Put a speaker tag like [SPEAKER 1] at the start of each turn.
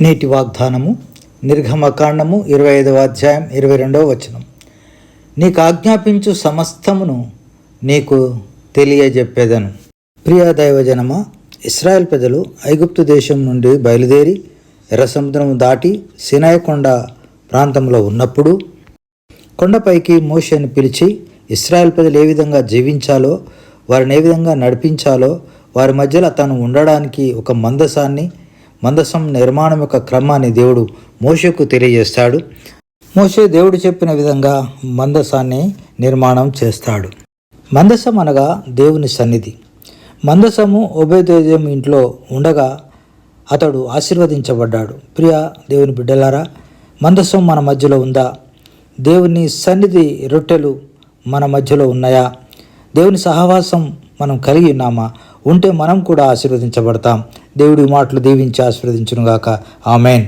[SPEAKER 1] నేటి వాగ్దానము నిర్గమకాండము ఇరవై ఐదవ అధ్యాయం ఇరవై రెండవ వచనం. నీకు ఆజ్ఞాపించు సమస్తమును నీకు తెలియజెప్పేదను. ప్రియ దైవజనమ ఇస్రాయెల్ ప్రజలు ఐగుప్తు దేశం నుండి బయలుదేరి ఎర్ర సముద్రం దాటి సినాయకొండ ప్రాంతంలో ఉన్నప్పుడు కొండపైకి మోషేని పిలిచి ఇస్రాయెల్ ప్రజలు ఏ విధంగా జీవించాలో వారిని ఏ విధంగా నడిపించాలో వారి మధ్యలో తను ఉండడానికి ఒక మందసాన్ని మందసం నిర్మాణం యొక్క క్రమాన్ని దేవుడు మోషకు తెలియజేస్తాడు. మోషే దేవుడు చెప్పిన విధంగా మందసాన్ని నిర్మాణం చేస్తాడు. మందసం అనగా దేవుని సన్నిధి. మందసము ఉభయదేవం ఇంట్లో ఉండగా అతడు ఆశీర్వదించబడ్డాడు. ప్రియ దేవుని బిడ్డలారా మందసం మన మధ్యలో ఉందా? దేవుని సన్నిధి రొట్టెలు మన మధ్యలో ఉన్నాయా? దేవుని సహవాసం మనం కలిగి ఉన్నామా? ఉంటే మనం కూడా ఆశీర్వదించబడతాం. దేవుడి మాటలు దీవించి ఆశీర్వదించునుగాక. ఆమెన్.